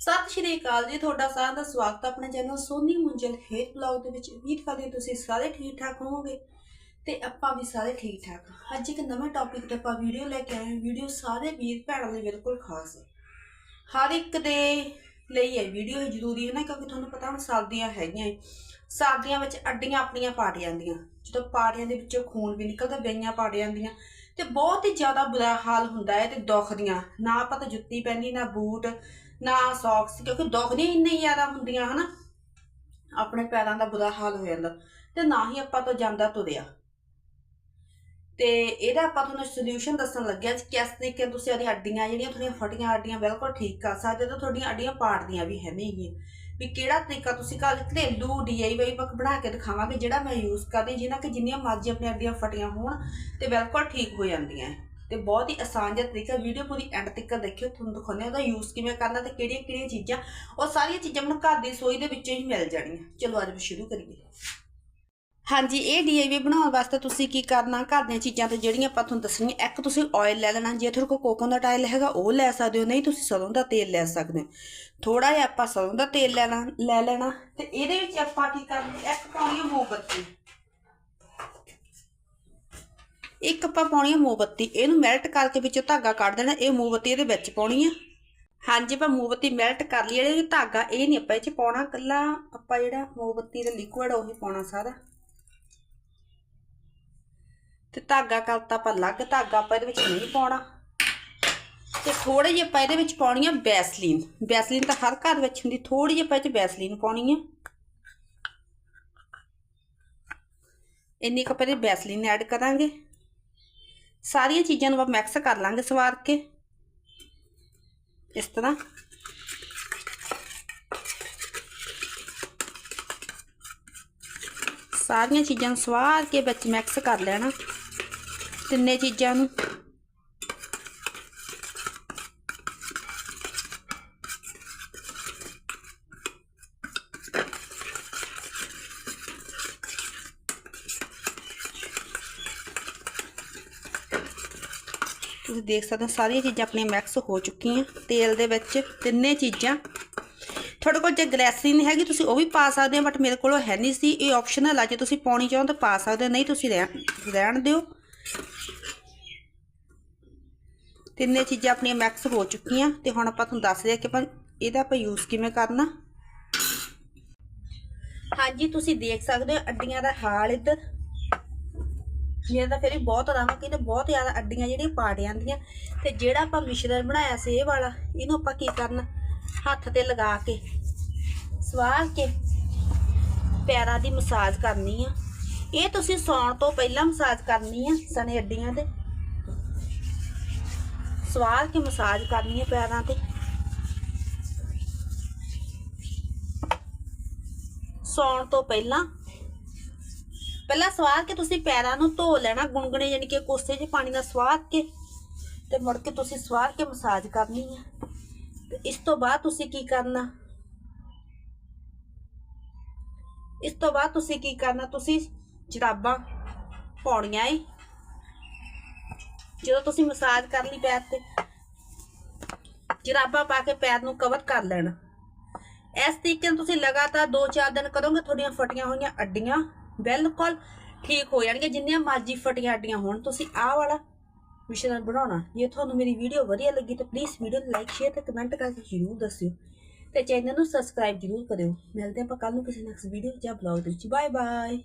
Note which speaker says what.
Speaker 1: ਸਤਿ ਸ਼੍ਰੀ ਅਕਾਲ ਜੀ, ਤੁਹਾਡਾ ਸਾਰਿਆਂ ਦਾ ਸਵਾਗਤ ਹੈ ਆਪਣੇ channel Soni Munjal hair blog ਦੇ ਵਿੱਚ। ਉਮੀਦ ਕਰਦੇ ਹਾਂ ਤੁਸੀਂ ਸਾਰੇ ਠੀਕ ਠਾਕ ਹੋਵੋਗੇ ਤੇ ਆਪਾਂ ਵੀ ਸਾਰੇ ਠੀਕ ਠਾਕ ਹਾਂ। ਅੱਜ ਇੱਕ ਨਵੇਂ ਟੌਪਿਕ ਤੇ ਆਪਾਂ ਵੀਡੀਓ ਲੈ ਕੇ ਆਏ ਹਾਂ। ਵੀਡੀਓ ਸਾਰੇ ਵੀਰ ਭੈਣਾਂ ਲਈ ਬਿਲਕੁਲ ਖਾਸ ਹੈ। ਹਰ ਇੱਕ ਦੇ ਲਈ ਹੈ ਵੀਡੀਓ ਇਹ ਜ਼ਰੂਰੀ ਹੈ ਨਾ, ਕਿਉਂਕਿ ਤੁਹਾਨੂੰ ਪਤਾ ਹੁਣ ਸਰਦੀਆਂ ਹੈਗੀਆਂ ਏ। ਸਰਦੀਆਂ ਵਿੱਚ ਅੱਡੀਆਂ ਆਪਣੀਆਂ ਪਾਟ ਜਾਂਦੀਆਂ। ਜਦੋਂ ਪਾੜੀਆਂ ਦੇ ਵਿੱਚੋਂ ਖੂਨ ਵੀ ਨਿਕਲਦਾ ਵੇਈਆਂ ਪਾਟ ਜਾਂਦੀਆਂ। ਤੇ ਬਹੁਤ ਹੀ ਜ਼ਿਆਦਾ ਬੁਰਾ ਹਾਲ ਹੁੰਦਾ ਹੈ ਤੇ ਦੁਖਦੀਆਂ ਨਾ ਆਪਾਂ ਤਾਂ ਜੁੱਤੀ ਪਹਿਨੀ, ਨਾ ਬੂਟ। ਨਾ ਸੌਕਸ ਕਿਉਂਕਿ ਦੁਖਦੀਆਂ ਇੰਨੇ ਜ਼ਿਆਦਾ ਹੁੰਦੀਆਂ, ਹਨਾ। ਆਪਣੇ ਪੈਰਾਂ ਦਾ ਬੁਰਾ ਹਾਲ ਹੋ ਜਾਂਦਾ, ਤੇ ਨਾ ਹੀ ਆਪਾਂ ਤੋਂ ਜਾਂਦਾ ਤੁਰਿਆ। ਤੇ ਇਹਦਾ ਆਪਾਂ ਤੁਹਾਨੂੰ ਸੋਲੂਸ਼ਨ ਦੱਸਣ ਲੱਗਿਆ ਕਿ ਕਿਸ ਤਰੀਕੇ ਤੁਸੀਂ ਆਪਣੀ ਹੱਡੀਆਂ ਜਿਹੜੀਆਂ ਤੁਹਾਡੀਆਂ ਫਟੀਆਂ ਹੱਡੀਆਂ ਬਿਲਕੁਲ ਠੀਕ ਕਰ ਸਕਦੇ ਹੋ, ਤੇ ਤੁਹਾਡੀਆਂ ਹੱਡੀਆਂ ਪਾੜਦੀਆਂ ਵੀ ਹੈ ਨਹੀਂ ਵੀ ਕਿਹੜਾ ਤਰੀਕਾ ਤੁਸੀਂ ਕੱਲ ਘਰੇਲੂ ਡੀਆਈਵਾਈ ਬਕ ਬਣਾ ਕੇ ਦਿਖਾਵਾਂਗੇ, ਜਿਹੜਾ ਮੈਂ ਯੂਜ਼ ਕਰਦੀ ਜਿਹਨਾਂ ਕਿ ਜਿੰਨੀਆਂ ਮਰਜ਼ੀ ਆਪਣੀਆਂ ਹੱਡੀਆਂ ਫਟੀਆਂ ਹੋਣ, ਤੇ ਬਿਲਕੁਲ ਠੀਕ ਹੋ ਜਾਂਦੀਆਂ। ਤੇ ਬਹੁਤ ਹੀ ਆਸਾਨ ਜਿਹਾ ਤਰੀਕਾ ਵੀਡੀਓ ਪੂਰੀ ਐਂਡ ਤੱਕ ਦੇਖਿਓ, ਤੁਹਾਨੂੰ ਦਿਖਾਉਂਦੇ ਹਾਂ ਉਹਦਾ ਯੂਜ਼ ਕਿਵੇਂ ਕਰਨਾ ਤੇ ਕਿਹੜੀਆਂ ਕਿਹੜੀਆਂ ਚੀਜ਼ਾਂ, ਉਹ ਸਾਰੀਆਂ ਚੀਜ਼ਾਂ ਮੈਨੂੰ ਘਰ ਦੀ ਸੋਈ ਦੇ ਵਿੱਚੋਂ ਹੀ ਮਿਲ ਜਾਣੀਆਂ। ਚਲੋ ਅੱਜ ਸ਼ੁਰੂ ਕਰੀਏ। ਹਾਂਜੀ, ਇਹ ਡੀਆਈਵੀ ਬਣਾਉਣ ਵਾਸਤੇ ਤੁਸੀਂ ਕੀ ਕਰਨਾ, ਘਰ ਦੀਆਂ ਚੀਜ਼ਾਂ ਤੇ ਜਿਹੜੀਆਂ ਆਪਾਂ ਤੁਹਾਨੂੰ ਦੱਸਣੀਆਂ, ਇੱਕ ਤੁਸੀਂ ਆਇਲ ਲੈ ਲੈਣਾ, ਜੇ ਤੁਹਾਡੇ ਕੋਲ ਕੋਕੋਨਟ ਆਇਲ ਹੈਗਾ, ਉਹ ਲੈ ਸਕਦੇ ਹੋ, ਨਹੀਂ ਤੁਸੀਂ ਸਰੋਂ ਦਾ ਤੇਲ ਲੈ ਸਕਦੇ ਹੋ। ਥੋੜਾ ਜਿਹਾ ਆਪਾਂ ਸਰੋਂ ਦਾ ਤੇਲ ਲੈਣਾ, ਲੈ ਲੈਣਾ ਤੇ ਇਹਦੇ ਵਿੱਚ ਆਪਾਂ ਕੀ ਕਰਨਾ, ਇੱਕ ਪਾਉਣੀ ਹੈ ਮੋਮਬੱਤੀ। ਇੱਕ ਆਪਾਂ ਪਾਉਣੀ ਹੈ ਮੋਮਬੱਤੀ, ਇਹਨੂੰ ਮੈਲਟ ਕਰਕੇ ਵਿੱਚੋਂ ਧਾਗਾ ਕੱਢ ਦੇਣਾ, ਇਹ ਮੋਮਬੱਤੀ ਇਹਦੇ ਵਿੱਚ ਪਾਉਣੀ ਆ। ਹਾਂਜੀ, ਆਪਾਂ ਮੋਮਬੱਤੀ ਮੈਲਟ ਕਰ ਲਈ ਜਿਹੜੇ ਧਾਗਾ ਇਹ ਨਹੀਂ ਆਪਾਂ ਇਹ ਚ ਪਾਉਣਾ ਕੱਲਾ ਆਪਾਂ ਜਿਹੜਾ ਮੋਮਬੱਤੀ ਦਾ ਲਿਕੁਇਡ ਉਹੀ ਪਾਉਣਾ ਸਾਰਾ। ਤੇ ਧਾਗਾ ਕਰਤਾ ਆਪਾਂ ਅਲੱਗ, ਧਾਗਾ ਆਪਾਂ ਇਹਦੇ ਵਿੱਚ ਨਹੀਂ ਪਾਉਣਾ। ਤੇ ਥੋੜੇ ਜਿਹੇ ਆਪਾਂ ਇਹਦੇ ਵਿੱਚ ਪਾਉਣੀ ਆ ਬੈਸਲੀਨ ਬੈਸਲੀਨ ਤਾਂ ਹਰ ਘਰ ਵਿੱਚ ਹੁੰਦੀ ਥੋੜੀ ਜਿਹੀ ਆਪਾਂ ਇਹ ਚ ਬੈਸਲੀਨ ਪਾਉਣੀ ਆ। ਇੰਨੀ ਕੁ ਆਪਾਂ ਇਹਦੇ ਬੈਸਲੀਨ ਐਡ ਕਰਾਂਗੇ। ਸਾਰੀਆਂ ਚੀਜ਼ਾਂ ਨੂੰ ਆਪਾਂ ਮਿਕਸ ਕਰ ਲਾਂਗੇ ਸਵਾਰ ਕੇ। ਇਸ ਤਰ੍ਹਾਂ। ਸਾਰੀਆਂ ਚੀਜ਼ਾਂ ਨੂੰ ਸਵਾਰ ਕੇ ਵਿੱਚ ਮਿਕਸ ਕਰ ਲੈਣਾ। ਤਿੰਨੇ ਚੀਜ਼ਾਂ ਨੂੰ। ਤੁਸੀਂ ਦੇਖ ਸਕਦੇ ਹੋ ਸਾਰੀਆਂ ਚੀਜ਼ਾਂ ਆਪਣੀਆਂ ਮਿਕਸ ਹੋ ਚੁੱਕੀਆਂ। ਤੇਲ ਦੇ ਵਿੱਚ ਤਿੰਨੇ ਚੀਜ਼ਾਂ। ਤੁਹਾਡੇ ਕੋਲ ਜੇ ਗਲੈਸਰੀਨ ਹੈਗੀ, ਤੁਸੀਂ ਉਹ ਵੀ ਪਾ ਸਕਦੇ ਹੋ ਬਟ ਮੇਰੇ ਕੋਲ ਹੈ ਨਹੀਂ ਸੀ। ਇਹ ਆਪਸ਼ਨਲ ਆ ਜੇ ਤੁਸੀਂ ਪਾਉਣੀ ਚਾਹੋ ਤਾਂ ਪਾ ਸਕਦੇ ਹੋ, ਨਹੀਂ ਤੁਸੀਂ ਰਹਿਣ ਰਹਿਣ ਦਿਓ। ਤਿੰਨੇ ਚੀਜ਼ਾਂ ਆਪਣੀਆਂ ਮਿਕਸ ਹੋ ਚੁੱਕੀਆਂ। ਤੇ ਹੁਣ ਆਪਾਂ ਤੁਹਾਨੂੰ ਦੱਸ ਦਿਆ ਕਿ ਆਪਾਂ ਇਹਦਾ ਆਪਾਂ ਯੂਜ਼ ਕਿਵੇਂ ਕਰਨਾ। ਹਾਂਜੀ, ਤੁਸੀਂ ਦੇਖ ਸਕਦੇ ਹੋ ਅੱਡੀਆਂ ਦਾ ਹਾਲ ਇੱਧਰ। ਮੇਰਾ ਤਾਂ ਫਿਰ ਵੀ ਬਹੁਤ ਆਰਾਮ ਹੈ ਕਿ ਬਹੁਤ ਜ਼ਿਆਦਾ ਅੱਡੀਆਂ ਜਿਹੜੀਆਂ ਪਾਟ ਜਾਂਦੀਆਂ ਤੇ ਜਿਹੜਾ ਆਪਾਂ ਮਿਸ਼ਰਣ ਬਣਾਇਆ ਸੀ ਇਹ ਵਾਲਾ, ਇਹਨੂੰ ਆਪਾਂ ਕੀ ਕਰਨਾ? ਹੱਥ ਤੇ ਲਗਾ ਕੇ ਸਵਾਰ ਕੇ ਪੈਰਾਂ ਦੀ ਮਸਾਜ ਕਰਨੀ ਆ। ਇਹ ਤੁਸੀਂ ਸੌਣ ਤੋਂ ਪਹਿਲਾਂ ਮਸਾਜ ਕਰਨੀ ਆ, ਸਣੇ ਅੱਡੀਆਂ ਤੇ। ਸਵਾਰ ਕੇ ਮਸਾਜ ਕਰਨੀ ਆ ਪੈਰਾਂ ਤੇ। ਸੌਣ ਤੋਂ ਪਹਿਲਾਂ ਪਹਿਲਾਂ ਸਵਾਰ ਕੇ ਤੁਸੀਂ ਪੈਰਾਂ ਨੂੰ ਧੋ ਲੈਣਾ ਗੁੰਗਣੇ ਯਾਨੀ ਕਿ ਕੋਸੇ 'ਚ ਪਾਣੀ ਨਾਲ ਸਵਾਰ ਕੇ ਤੇ ਮੁੜ ਕੇ ਤੁਸੀਂ ਸਵਾਰ ਕੇ ਮਸਾਜ ਕਰਨੀ ਹੈ ਤੇ ਇਸ ਤੋਂ ਬਾਅਦ ਤੁਸੀਂ ਕੀ ਕਰਨਾ? ਇਸ ਤੋਂ ਬਾਅਦ ਤੁਸੀਂ ਕੀ ਕਰਨਾ? ਤੁਸੀਂ ਜਰਾਬਾਂ ਪਾਉਣੀਆਂ ਏ। ਜਦੋਂ ਤੁਸੀਂ ਮਸਾਜ ਕਰ ਲਈ ਪੈਰ ਤੇ, ਜਰਾਬਾਂ ਪਾ ਕੇ ਪੈਰ ਨੂੰ ਕਵਰ ਕਰ ਲੈਣਾ। ਇਸ ਤਰੀਕੇ ਨਾਲ ਤੁਸੀਂ ਲਗਾਤਾਰ 2-4 ਦਿਨ ਕਰੋਗੇ, ਤੁਹਾਡੀਆਂ ਫਟੀਆਂ ਹੋਈਆਂ ਅੱਡੀਆਂ। ਬਿਲਕੁਲ ਠੀਕ ਹੋ ਜਾਣਗੀਆਂ ਜਿੰਨੀਆਂ ਮਰਜ਼ੀ ਫਟੀਆਂ ਅੱਡੀਆਂ ਹੋਣ, ਤੁਸੀਂ ਆਹ ਵਾਲਾ ਮਿਸ਼ਰਣ ਬਣਾਉਣਾ। ਜੇ ਤੁਹਾਨੂੰ ਮੇਰੀ ਵੀਡੀਓ ਵਧੀਆ ਲੱਗੀ ਤਾਂ ਪਲੀਜ਼ ਵੀਡੀਓ ਨੂੰ ਲਾਈਕ ਸ਼ੇਅਰ ਤੇ ਕਮੈਂਟ ਕਰਕੇ ਜ਼ਰੂਰ ਦੱਸਿਓ। ਤੇ ਚੈਨਲ ਨੂੰ ਸਬਸਕ੍ਰਾਈਬ ਜ਼ਰੂਰ ਕਰਿਓ। ਮਿਲਦੇ ਆਪਾਂ ਕੱਲ ਨੂੰ ਕਿਸੇ ਨੈਕਸਟ ਵੀਡੀਓ ਜਾਂ ਬਲੌਗ ਦੇ ਵਿੱਚ। Bye bye